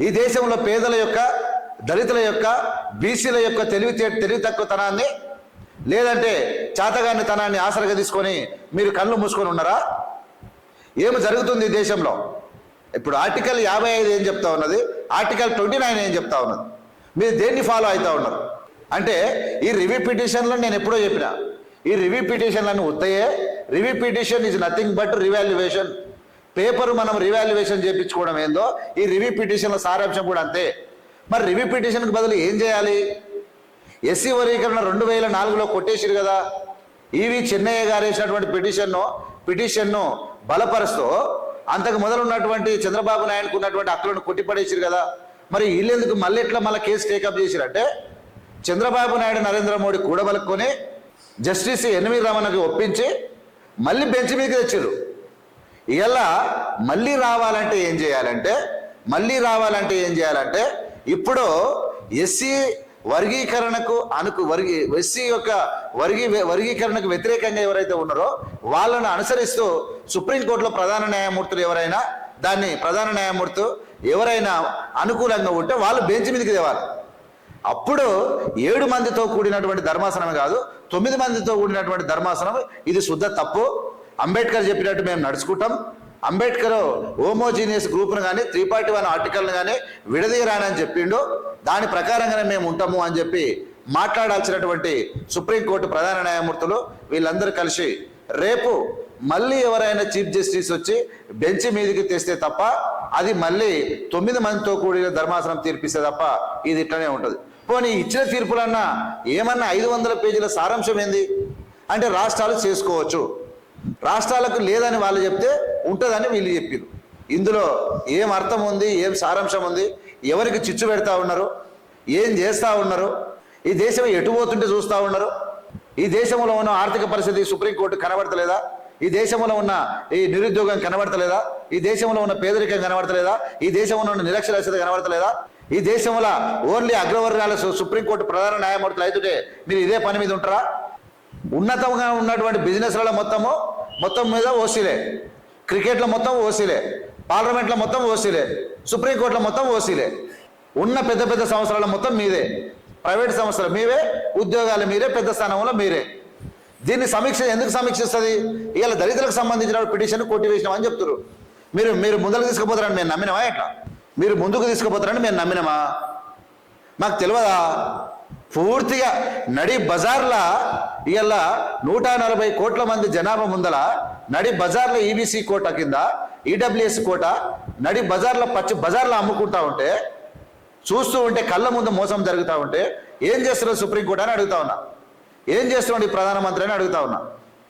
ఈ దేశంలో పేదల యొక్క దళితుల యొక్క బీసీల యొక్క తెలివి తెలివి తక్కువతనాన్ని లేదంటే చాతగాని తనాన్ని ఆసరగా తీసుకొని మీరు కళ్ళు మూసుకొని ఉన్నారా? ఏమి జరుగుతుంది ఈ దేశంలో? ఇప్పుడు ఆర్టికల్ యాభై ఐదు ఏం చెప్తా ఉన్నది? ఆర్టికల్ ట్వంటీ నైన్ ఏం చెప్తా ఉన్నది? మీరు దేన్ని ఫాలో అవుతా ఉన్నారు? అంటే ఈ రివ్యూ పిటిషన్లో నేను ఎప్పుడో చెప్పిన ఈ రివ్యూ పిటిషన్లను ఉత్తయే review petition is nothing but revaluation. Paper మనం రివాల్యుయేషన్ చేయించుకోవడం ఏందో ఈ రివ్యూ పిటిషన్ల సారాంశం కూడా అంతే. మరి రివ్యూ పిటిషన్కి బదులు ఏం చేయాలి? ఎస్సీ వర్గీకరణ రెండు వేల నాలుగులో కొట్టేసిరు కదా. ఈవి చెన్నయ్య గారు వేసినటువంటి పిటిషన్ను పిటిషన్ను బలపరుస్తూ అంతకు మొదలున్నటువంటి చంద్రబాబు నాయుడుకు ఉన్నటువంటి హక్కులను కొట్టిపడేసిరు కదా. మరి వీళ్ళెందుకు మళ్ళీ ఎట్లా మళ్ళీ కేసు టేకప్ చేసిరంటే చంద్రబాబు నాయుడు నరేంద్ర మోడీ కూడబలుక్కొని జస్టిస్ ఎన్వి రమణకి ఒప్పించి మళ్ళీ బెంచ్ మీదకి తెచ్చారు ఇలా మళ్ళీ రావాలంటే ఏం చేయాలంటే మళ్ళీ రావాలంటే ఏం చేయాలంటే ఇప్పుడు ఎస్సీ వర్గీకరణకు అనుకు వర్గీ ఎస్సీ యొక్క వర్గీ వర్గీకరణకు వ్యతిరేకంగా ఎవరైతే ఉన్నారో వాళ్ళను అనుసరిస్తూ సుప్రీంకోర్టులో ప్రధాన న్యాయమూర్తులు ఎవరైనా దాన్ని ప్రధాన న్యాయమూర్తి ఎవరైనా అనుకూలంగా ఉంటే వాళ్ళు బెంచ్ మీదకి తేవాలి. అప్పుడు ఏడు మందితో కూడినటువంటి ధర్మాసనం కాదు తొమ్మిది మందితో కూడినటువంటి ధర్మాసనం ఇది శుద్ధ తప్పు. అంబేద్కర్ చెప్పినట్టు మేము నడుచుకుంటాం. అంబేద్కర్ హోమోజీనియస్ గ్రూప్ను కానీ త్రీ పార్టీ వన్ ఆర్టికల్ను కానీ విడదీయరానని చెప్పిండు. దాని ప్రకారంగానే మేము ఉంటాము అని చెప్పి మాట్లాడాల్సినటువంటి సుప్రీంకోర్టు ప్రధాన న్యాయమూర్తులు వీళ్ళందరూ కలిసి రేపు మళ్ళీ ఎవరైనా చీఫ్ జస్టిస్ వచ్చి బెంచ్ మీదకి తెస్తే తప్ప అది మళ్ళీ తొమ్మిది మందితో కూడిన ధర్మాసనం తీర్పిస్తే తప్ప ఇది ఇట్లనే ఉంటుంది. పోనీ ఇచ్చిన తీర్పులన్నా ఏమన్నా ఐదు వందల పేజీల సారాంశం ఏంది? అంటే రాష్ట్రాలు చేసుకోవచ్చు. రాష్ట్రాలకు లేదని వాళ్ళు చెప్తే ఉంటుందని వీళ్ళు చెప్పారు ఇందులో ఏం అర్థం ఉంది ఏం సారాంశం ఉంది ఎవరికి చిచ్చు పెడతా ఉన్నారు ఏం చేస్తూ ఉన్నారు ఈ దేశం ఎటు పోతుంటే చూస్తూ ఉన్నారు ఈ దేశంలో ఉన్న ఆర్థిక పరిస్థితి సుప్రీంకోర్టు కనబడతలేదా ఈ దేశంలో ఉన్న ఈ నిరుద్యోగం కనబడతలేదా ఈ దేశంలో ఉన్న పేదరికం కనబడతలేదా ఈ దేశంలో ఉన్న నిరక్షరాస్యత కనబడతలేదా ఈ దేశంలో ఓన్లీ అగ్రవర్గాల సుప్రీంకోర్టు ప్రధాన న్యాయమూర్తులు అయితే మీరు ఇదే పని మీద ఉంటారా? ఉన్నతంగా ఉన్నటువంటి బిజినెస్లలో మొత్తము మొత్తం మీద ఓసీలే. క్రికెట్లో మొత్తం ఓసీలే. పార్లమెంట్లో మొత్తం ఓసీలే. సుప్రీంకోర్టులో మొత్తం ఓసీలే. ఉన్న పెద్ద పెద్ద సంవత్సరాల మొత్తం మీదే. ప్రైవేట్ సంస్థలు మీవే ఉద్యోగాలు మీరే పెద్ద స్థానంలో మీరే. దీన్ని సమీక్ష ఎందుకు సమీక్షిస్తుంది? ఇవాళ దళితులకు సంబంధించిన పిటిషన్ కొట్టివేసినామని చెప్తారు మీరు మీరు ముందుకు తీసుకుపోతారని మేము నమ్మినామా ఎట్లా? మీరు ముందుకు తీసుకుపోతారని మేము నమ్మినామా? మాకు తెలియదా పూర్తిగా నడి బజార్లా ఇవాళ నూట నలభై కోట్ల మంది జనాభా ముందల నడి బజార్ల ఈబీసీ కోట కింద ఈడబ్ల్యూఎస్ కోట నడి బజార్ల పచ్చి బజార్లో అమ్ముకుంటా ఉంటే చూస్తూ ఉంటే కళ్ళ ముందు మోసం జరుగుతూ ఉంటే ఏం చేస్తున్నారు సుప్రీంకోర్టు అని అడుగుతా ఉన్నా. ఏం చేస్తున్నాడు ప్రధానమంత్రి అని అడుగుతా ఉన్నా.